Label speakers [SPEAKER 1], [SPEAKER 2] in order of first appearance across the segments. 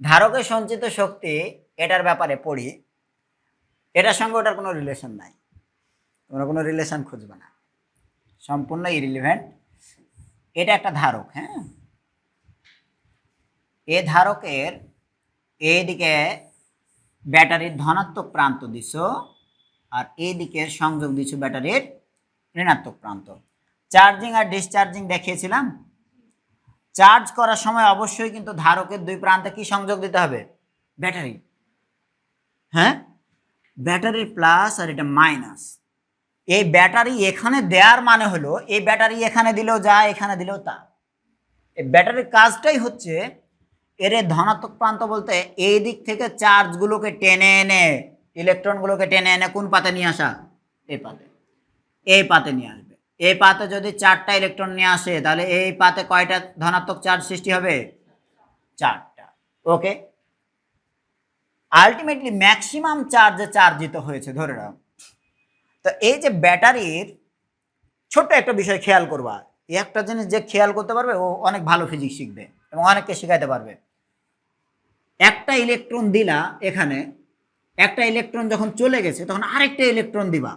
[SPEAKER 1] ধারকের সঞ্চিত শক্তি এটার ব্যাপারে পড়ি, এটার সঙ্গে ওটার কোনো রিলেশন নাই। তোমরা কোনো রিলেশন খুঁজবে না। সম্পূর্ণ ইরিলিভেন্ট এটা একটা ধারক হ্যাঁ? এ ধারকের এইদিকে ব্যাটারির ধনাত্মক প্রান্ত দিছ, আর এইদিকে সংযোগ দিছ ব্যাটারির ঋণাত্মক প্রান্ত। চার্জিং আর ডিসচার্জিং দেখিয়েছিলাম। চার্জ করার সময় অবশ্যই কিন্তু ধারকের দুই প্রান্তে কি সংযোগ দিতে হবে? ব্যাটারি হ্যাঁ? ব্যাটারির প্লাস আর এটা মাইনাস এই ব্যাটারি এখানে দেওয়ার মানে হলো, এই ব্যাটারি এখানে দিলেও যা এখানে দিলেও তা। এই ব্যাটারির কাজটাই হচ্ছে, এর ধনাত্মক প্রান্ত বলতে এই দিক থেকে চার্জগুলোকে টেনে এনে ইলেকট্রনগুলোকে টেনে এনে কোন পাতে নিয়ে আসা? এই পাতে। এই পাতে নিয়ে আসবে। এই পাতে যদি চারটা ইলেকট্রন নিয়ে আসে, তাহলে এই পাতে কয়টা ধনাত্মক চার্জ সৃষ্টি হবে? চারটা। ওকে আলটিমেটলি ম্যাক্সিমাম চার্জে চার্জিত হয়েছে, ধরে রাখ তো এই যে ব্যাটারির ছোট্ট একটা বিষয় খেয়াল করবা। এই একটা জিনিস যে খেয়াল করতে পারবে, ও অনেক ভালো ফিজিক্স শিখবে এবং অনেককে শেখাতে পারবে। একটা ইলেকট্রন দিলা এখানে, একটা ইলেকট্রন যখন চলে গেছে, তখন আরেকটা ইলেকট্রন দিবা।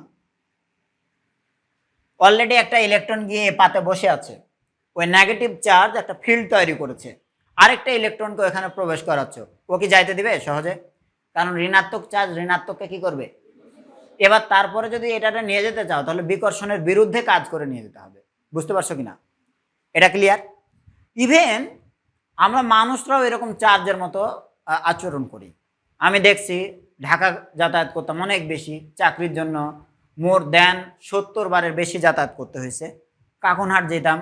[SPEAKER 1] অলরেডি একটা ইলেকট্রন গিয়ে এ পাতে বসে আছে। ওই নেগেটিভ চার্জ একটা ফিল্ড তৈরি করেছে। আরেকটা ইলেকট্রনকে ওখানে প্রবেশ করাচ্ছ। ও কি যাইতে দিবে? সহজে। কারণ ঋণাত্মক চার্জ ঋণাত্মককে কি করবে? এবার তারপরে যদি এটাতে নিয়ে যেতে চাও, তাহলে বিকর্ষণের বিরুদ্ধে কাজ করে নিয়ে যেতে হবে। বুঝতে পারছ কিনা? এটা ক্লিয়ার ইভেন আমরা মানুষরাও এরকম চার্জের মতো আচরণ করি। আমি দেখছি ঢাকা যাতায়াত করতাম অনেক বেশি, চাকরির জন্য। মোর দেন সত্তর বারের বেশি যাতায়াত করতে হয়েছে। কাকুনহাট যেতাম।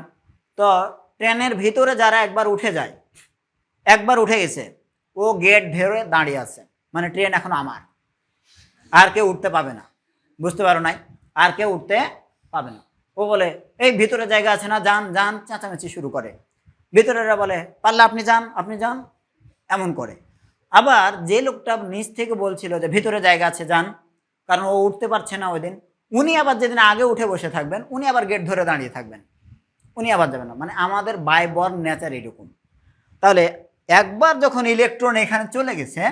[SPEAKER 1] তো ট্রেনের ভিতরে যারা একবার উঠে যায়, একবার উঠে গেছে, ও গেট ধরে দাঁড়িয়ে আছে। মানে ট্রেন এখন আমার। আর কেউ উঠতে পাবে না। বুঝতে পারো নাই? আর কেউ উঠতে পাবে না। ও বলে, এই ভিতরে জায়গা আছে না, যান যান। চেঁচামেচি শুরু করে। ভিতরেরা বলে, পারলে আপনি যান আপনি যান। এমন করে। আবার যে লোকটা নিচ থেকে বলছিল যে, ভিতরে জায়গা আছে, যান। কারণ ও উঠতে পারছে না ওই দিন। উনি আবার যেদিন আগে উঠে বসে থাকবেন, উনি আবার গেট ধরে দাঁড়িয়ে থাকবেন। উনি আবার যাবেন না। মানে আমাদের বাই বর্ন নেচার এরকম। তাহলে একবার যখন ইলেকট্রন এখানে চলে গেছে,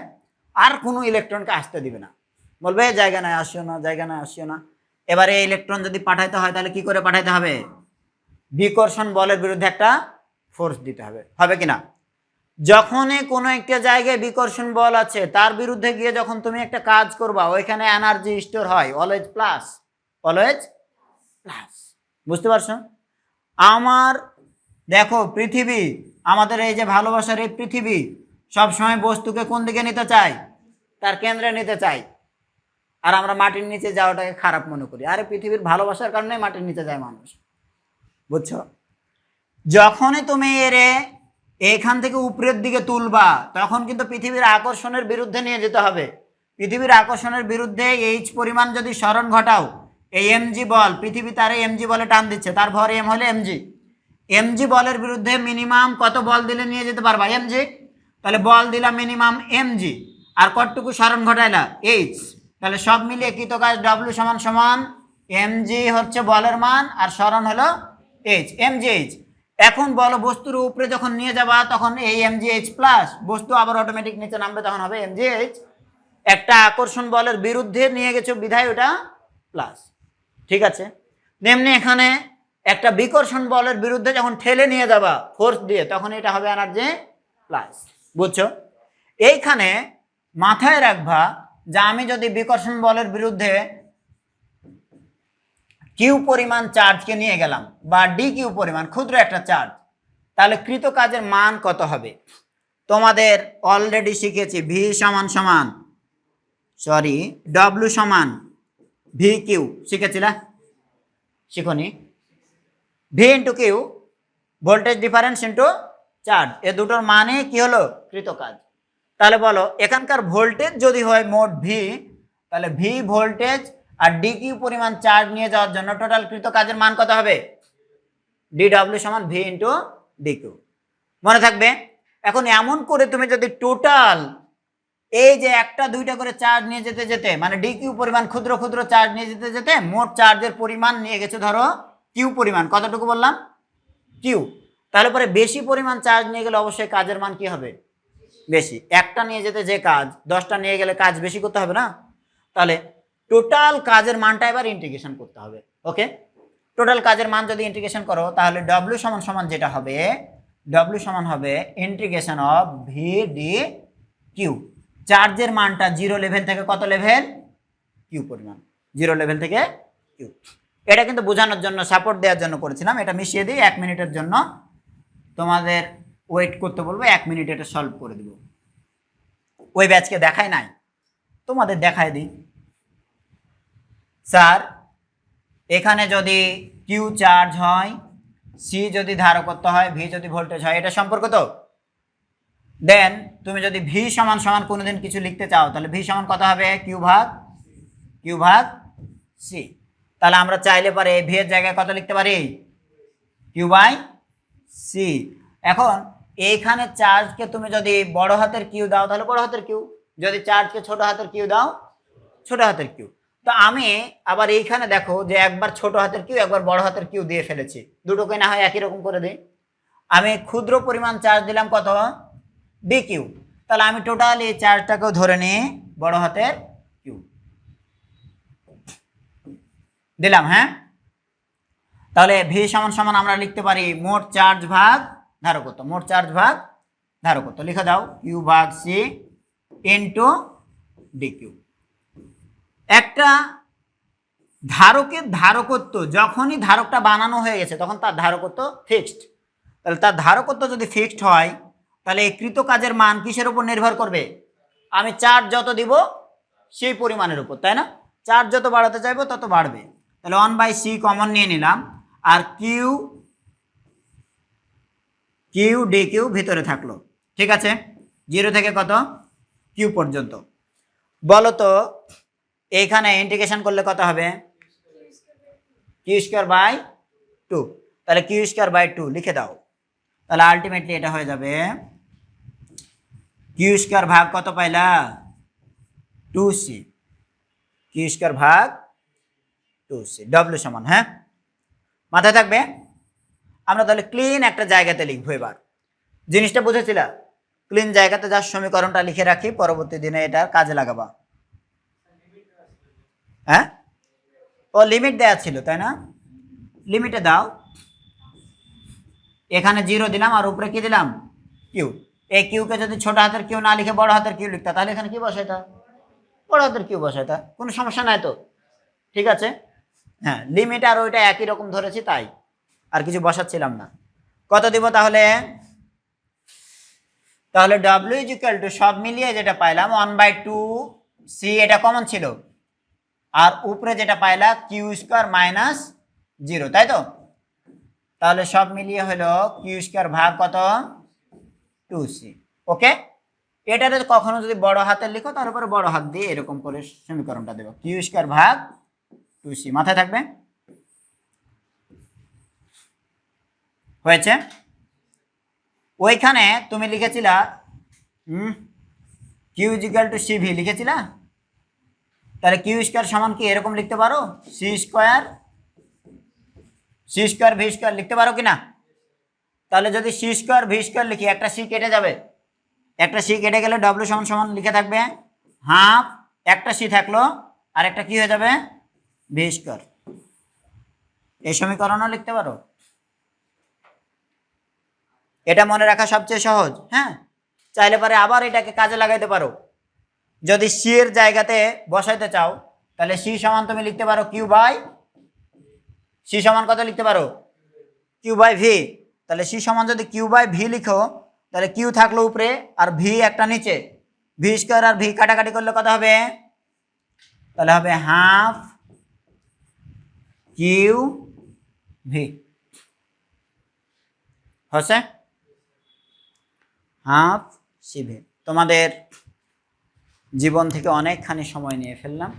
[SPEAKER 1] আর কোনো ইলেকট্রনকে আসতে দিবে না। বলবে, "এই জায়গা নাই, আসিও না, জায়গা নাই, আসিও না। এবারে ইলেকট্রন যদি পাঠাইতে হয়, তাহলে কি করে পাঠাইতে হবে? বিকর্ষণ বলের বিরুদ্ধে একটা ফোর্স দিতে হবে। হবে কি না? যখনই কোনো একটা জায়গায় বিকর্ষণ বল আছে, তার বিরুদ্ধে গিয়ে যখন তুমি একটা কাজ করবা, ওইখানে এনার্জি স্টোর হয় অলওয়েজ প্লাস অলওয়েজ প্লাস বুঝতে পারছ? আমার, দেখো, পৃথিবী, আমাদের এই যে ভালোবাসার এই পৃথিবী, সবসময় বস্তুকে কোন দিকে নিতে চাই তার কেন্দ্রে নিতে চাই আর আমরা মাটির নিচে যাওয়াটাকে খারাপ মনে করি। আরে, পৃথিবীর ভালোবাসার কারণে মাটির নিচে যায় মানুষ। বুঝছ? যখনই তুমি এরে এখান থেকে উপরের দিকে তুলবা, তখন কিন্তু পৃথিবীর আকর্ষণের বিরুদ্ধে নিয়ে যেতে হবে। পৃথিবীর আকর্ষণের বিরুদ্ধে এইচ পরিমাণ যদি স্মরণ ঘটাও এই এমজি বল, পৃথিবী তার এমজি বলে টান দিচ্ছে, তার ভর এম হলে এমজি এমজি বলের বিরুদ্ধে মিনিমাম কত বল দিলে নিয়ে যেতে পারবা? এমজি তাহলে বল দিলাম মিনিমাম এমজি আর কতটুকু স্মরণ ঘটাইলা? এইচ তাহলে সব মিলিয়ে কৃত কাজ ডব্লিউ সমান সমান এমজি হচ্ছে বলের মান, আর স্মরণ হলো এইচ এমজি এইচ এখন বলো বস্তুর উপরে যখন নিয়ে যাবা, তখন এই এমজি এইচ প্লাস বস্তু আবার অটোমেটিক নিচে নামবে, তখন হবে এমজি এইচ একটা আকর্ষণ বলের বিরুদ্ধে নিয়ে গেছো, বিধায় ওটা প্লাস ঠিক আছে? তেমনি এখানে একটা বিকর্ষণ বলের বিরুদ্ধে যখন ঠেলে নিয়ে যাবা ফোর্স দিয়ে, তখন এটা হবে এনার্জি প্লাস বুঝছ? এইখানে মাথায় রাখবা যে আমি যদি বিকর্ষণ বলের বিরুদ্ধে কিউ পরিমাণ চার্জকে নিয়ে গেলাম বা ডি কিউ পরিমাণ, ক্ষুদ্র একটা চার্জ তাহলে কৃত কাজের মান কত হবে? তোমাদের অলরেডি শিখেছি ভি সমান সমান সরি ডব্লিউ সমান ভি কিউ শিখেছিলা? শিখনি। V into Q voltage difference into charge এ দুটোর মানে কি হলো? কৃত কাজ তাহলে বলো, এখানকার ভোল্টেজ যদি হয় মোট ভি তাহলে ভি ভোল্টেজ আর ডি কিউ পরিমাণ চার্জ নিয়ে যাওয়ার জন্য টোটাল কৃত কাজের মান কত হবে? ডি ডাব্লিউ সমান ভি ইন্টু ডি কিউ মনে থাকবে? এখন এমন করে তুমি যদি টোটাল এই যে একটা, দুইটা করে চার্জ নিয়ে যেতে যেতে মানে ডি কিউ পরিমাণ, ক্ষুদ্র ক্ষুদ্র চার্জ নিয়ে যেতে যেতে মোট চার্জের পরিমাণ নিয়ে গেছে ধরো কিউ পরিমাণ। কতটুকু বললাম? কিউ তাহলে পরে বেশি পরিমাণ চার্জ নিয়ে গেলে অবশ্যই কাজের মান কি হবে? বেশি। একটা নিয়ে যেতে যে কাজ, দশটা নিয়ে গেলে কাজ বেশি করতে হবে না? তাহলে টোটাল কাজের মানটা এবার ইন্টিগ্রেশন করতে হবে ওকে টোটাল কাজের মান যদি ইন্টিগ্রেশন করো, তাহলে ডব্লিউ সমান সমান যেটা হবে ডব্লিউ সমান হবে integration of V D Q চার্জের মানটা জিরো লেভেল থেকে কত লেভেল? কিউ পরিমাণ। জিরো লেভেল থেকে কিউ এটা কিন্তু বোঝানোর জন্য সাপোর্ট দেওয়ার জন্য করেছিলাম। এটা মিশিয়ে দিই এক মিনিটের জন্য তোমাদের ওয়েট করতে বলব, এক মিনিট এটা সলভ করে দেবো। ওই ব্যাচকে দেখায় নাই। তোমাদের দেখায় দিই। স্যার, এখানে যদি কিউ চার্জ হয় সি যদি ধারকত্ব হয় ভি যদি ভোল্টেজ হয়, এটা সম্পর্ক তো দেন তুমি যদি ভি সমান সমান কোনোদিন কিছু লিখতে চাও, তাহলে ভি সমান কত হবে? কিউ ভাগ কিউ ভাগ সি তাহলে আমরা চাইলে পারে ভি এর জায়গায় কত লিখতে পারি? কিউ বাই সি এখন এইখানে চার্জকে তুমি যদি বড় হাতের কিউ দাও, তাহলে বড় হাতের কিউ যদি চার্জকে ছোট হাতের কিউ দাও, ছোট হাতের কিউ তো আমি আবার এইখানে দেখো যে একবার ছোট হাতের কিউ একবার বড় হাতের কিউ দিয়ে ফেলেছি। দুটোকে না হয় একই রকম করে দিই। আমি ক্ষুদ্র পরিমাণ চার্জ দিলাম কত? ডি কিউ তাহলে আমি টোটাল এই চার্জটাকেও ধরে নিই বড় হাতের কিউ দিলাম হ্যাঁ? তাহলে ভি সমান সমান আমরা লিখতে পারি মোট চার্জ ভাগ ধারকত্ব, মোট চার্জ ভাগ ধারকত্ব। লিখে দাও কিউ ভাগ সি ইন্টু ডি কিউ একটা ধারকের ধারকত্ব, যখনই ধারকটা বানানো হয়ে গেছে, তখন তার ধারকত্ব ফিক্সড তাহলে তার ধারকত্ব যদি ফিক্সড হয় তাহলে এই কৃত কাজের মান কিসের উপর নির্ভর করবে? আমি চার্জ যত দিব, সেই পরিমাণের উপর, তাই না? চার্জ যত বাড়াতে চাইব, তত বাড়বে। তাহলে ওয়ান বাই সি কমন নিয়ে নিলাম, আর কিউ কিউ ডি কিউ ভিতরে থাকল। ঠিক আছে? জিরো থেকে কত? কিউ পর্যন্ত। বলো তো এইখানে ইন্টিগ্রেশন করলে কত হবে? কিউ স্কোয়ার বাই টু তাহলে কিউ স্কোয়ার বাই টু লিখে দাও। তাহলে আলটিমেটলি এটা হয়ে যাবে কিউ স্কোয়ার ভাগ কত পাইলা? টু সি কিউ স্কোয়ার ভাগ টু সি ডব্লিউ সমান হ্যাঁ? মাথায় থাকবে? আমরা তাহলে ক্লিন একটা জায়গাতে লিখব এবার। জিনিসটা বুঝেছিলা? ক্লিন জায়গাতে যার সমীকরণটা লিখে রাখি, পরবর্তী দিনে এটা কাজে লাগাবা। হ্যাঁ? ও লিমিট দেওয়া ছিল, তাই না? লিমিটে দাও। এখানে জিরো দিলাম, আর উপরে কি দিলাম? কিউ এই কিউকে যদি ছোট হাতের কিউ না লিখে বড় হাতের কিউ লিখতা, তাহলে এখানে কি বসে বসাইতা বড় হাতের কিউ বসাইতা কোনো সমস্যা নাই তো? ঠিক আছে? হ্যাঁ লিমিট আর ওইটা একই রকম ধরেছি তাই। আর কিছু বসাচ্ছিলাম না। কত দিব তাহলে? তাহলে ডাব্লিউ ইজ ইকুয়াল টু সব মিলিয়ে যেটা পাইলাম ওয়ান বাই টু সি এটা কমন ছিল। আর উপরে যেটা পাইলাম কিউ স্কোয়ার মাইনাস জিরো তাই তো? তাহলে সব মিলিয়ে হলো কিউ স্কোয়ার ভাগ কত? টু সি ওকে এটাতে কখনো যদি বড় হাতের লিখো, তার উপরে বড় হাত দিয়ে এরকম করে সমীকরণটা দেবো। কিউ স্কোয়ার ভাগ টু সি মাথায় থাকবে? হয়েছে? ওইখানে তুমি লিখেছিলা Q equal to C V লিখেছিলা? তাহলে কিউ স্কোয়ার সমান কি এরকম লিখতে পারো? C square C square V square লিখতে পারো কি না তাহলে যদি সি স্কোয়ার ভি স্কোয়ার লিখি, একটা সি কেটে যাবে। একটা সি কেটে গেলে ডব্লিউ সমান সমান লিখে থাকবে। হাফ একটা সি থাকল, আর একটা কি হয়ে যাবে? ভি স্কোয়ার এই সমীকরণও লিখতে পারো। এটা মনে রাখা সবচেয়ে সহজ হ্যাঁ? চাইলে পরে আবার এটাকে কাজে লাগাইতে পারো। যদি সি এর জায়গাতে বসাইতে চাও, তাহলে সি সমান তুমি লিখতে পারো কিউ বাই সি সমান কত লিখতে পারো? কিউ বাই ভি তাহলে সি সমান যদি কিউ বাই ভি লিখো, তাহলে কিউ থাকল উপরে আর ভি একটা নিচে। ভি স্কোয়ার আর ভি কাটাকাটি করলে কত হবে? তাহলে হবে হাফ কিউ ভি হচ্ছে? হাফ সি ভি তোমাদের জীবন থেকে অনেকখানি সময় নিয়ে ফেললাম।